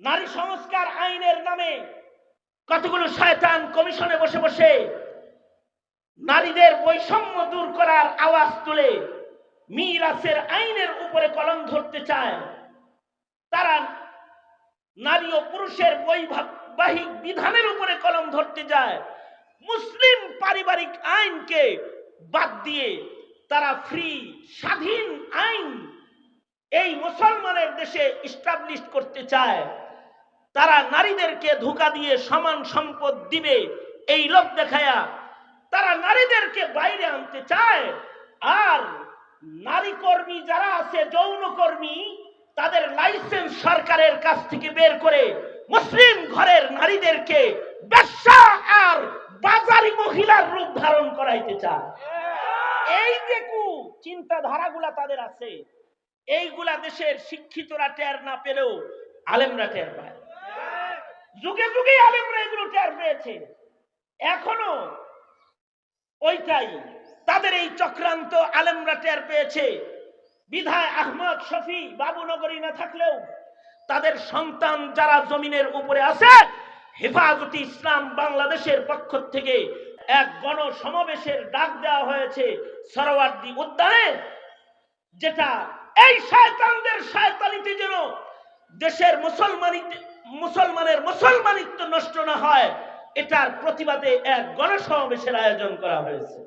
নারী সংস্কার আইনের নামে কতগুলো শয়তান কমিশনে বসে বসে নারীদের বৈষম্য দূর করার আওয়াজ তুলে মিরাসের আইনের উপরে কলম ধরতে চায়। তারা নারী ও পুরুষের বৈবাহিক বিধানের উপরে কলম ধরতে যায়। মুসলিম পারিবারিক আইনকে বাদ দিয়ে তারা ফ্রি, স্বাধীন আইন এই মুসলমানের দেশে ইস্টাবলিশ করতে চায়। তারা নারীদেরকে ধোকা দিয়ে সমান সম্পদ দিবে। এই লোক দেখায়া তারা নারীদেরকে বাইরে আনতে চায়। আর নারী কর্মী যারা আছে যৌন কর্মী তাদের লাইসেন্স সরকারের কাছ থেকে বের করে মুসলিম ঘরের নারীদেরকে ব্যবসা আর বাজারি মহিলার রূপ ধারণ করাইতে চায়। এই যে কু চিন্তাধারাগুলা তাদের আছে, এইগুলা দেশের শিক্ষিতরা টের না পেলেও, আলেমরা টের পায়। যুগে যুগে আলেমরা এগুলো টের পেয়েছে। এখনও ওইটাই তাদের এই চক্রান্ত আলেমরা টের পেয়েছে। বিধায় আহমদ শফি বাবুনগরী না থাকলেও তাদের সন্তান যারা জমিনের উপরে আছে, হেফাজতে ইসলাম বাংলাদেশের পক্ষ থেকে এক গণ সমাবেশের ডাক দেওয়া হয়েছে সরোয়ার্দি উদ্যানে, যেটা এই শয়তানদের শয়তানিতে যেন দেশের মুসলমানিত মুসলমানের মুসলমানিত্ব নষ্ট না হয়, এটার প্রতিবাদে এক গণসমাবেশের আয়োজন করা হয়েছে।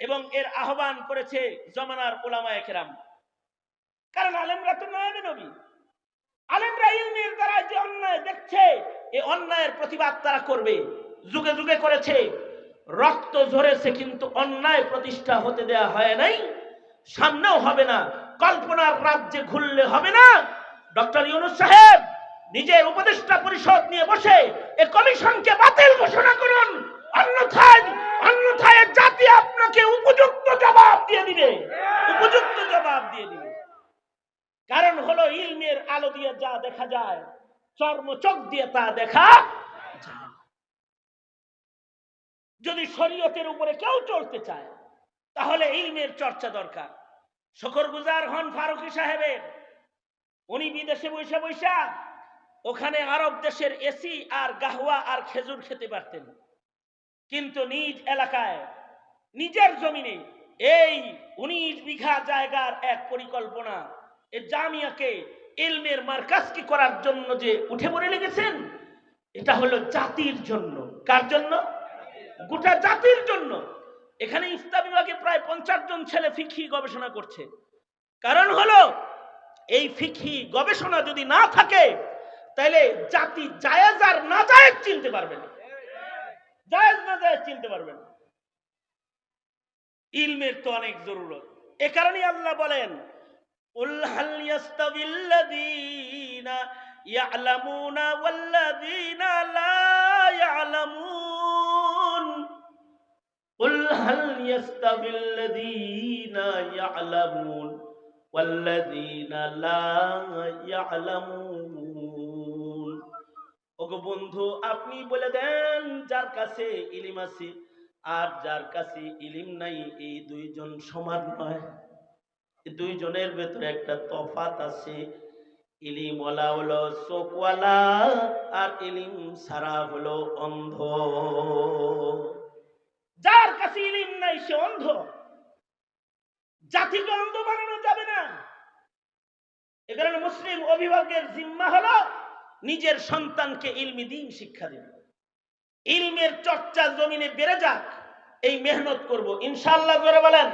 এবং এর আহ্বান করেছে জমানার ওলামায়ে কেরাম। কারণ আলেমরা তো নয় নবী। আলেমরা ইলমের দ্বারা যে অন্যায় দেখছে এই অন্যায়ের প্রতিবাদ তারা করবে। যুগে যুগে করেছে। রক্ত ঝরেছে কিন্তু অন্যায় প্রতিষ্ঠা হতে দেয়া হয় নাই। সামনেও হবে না। কল্পনার রাজ্যে ঘুরলে হবে না। ডক্টর ইউনুস সাহেব নিজের উপদেষ্টা পরিষদ নিয়ে বসে এ কমিশনকে বাতিল ঘোষণা করুন। অন্যথায় অন্যথায় জাতি আপনাকে উপযুক্ত জবাব দিয়ে দিবে। উপযুক্ত জবাব দিয়ে দিবে। কারণ হলো ইলমের আলো দিয়ে যা দেখা যায়, চর্ম চোখ দিয়ে তা দেখা। যদি শরীয়তের উপরে কেউ চলতে চায়, তাহলে ইলমের চর্চা দরকার। শকর গুজার হন ফারুকি সাহেবের। উনি বিদেশে বৈশা বৈশা ওখানে আরব দেশের এসি আর গাহওয়া আর খেজুর খেতে পারতেন। কিন্তু নিজ এলাকায়, নিজের জমিনে, এই উনিশ বিঘা জায়গার এক পরিকল্পনা, এ জামিয়াকে ইলমের মার্কাজকে করার জন্য যে উঠে পড়ে লেগেছেন, এটা হলো জাতির জন্য। কার জন্য? গোটা জাতির জন্য। এখানে ইফতা বিভাগে প্রায় পঞ্চাশ জন ছেলে ফিক্ষি গবেষণা করছে। কারণ হলো, এই ফিক্ষি গবেষণা যদি না থাকে তাহলে জাতি জায়েজ আর না জায়েজ চিনতে পারবে না জায়েজ না জায়েজ চিনতে পারবে না ইলমের তো অনেক জরুরত এ কারণেই আল্লাহ বলেন قل هل يستوي الذين يعلمون والذين لا يعلمون قل هل يستوي الذين يعلمون والذين لا يعلمون ওগো বন্ধু আপনি বলে দেন যার কাছে ইলিম আছে, আর যার কাছে ইলিম নাই, এই দুইজন সমান নয়। দুইজনের ভেতরে একটা তফাত আছে, ইলিম ওলা হলো চোখওয়ালা আর ইলিম সারা হলো অন্ধ। যার কাছে ইলিম নাই, সে অন্ধ। জাতিকে অন্ধ বানানো যাবে না। এ কারণে মুসলিম অভিভাবকের জিম্মা হলো নিজের সন্তানকে ইলমি দিন শিক্ষা দিব ইলমের চর্চা জমিনে বেড়ে যাক, এই মেহনত করব। ইনশাল্লাহ করে বলেন।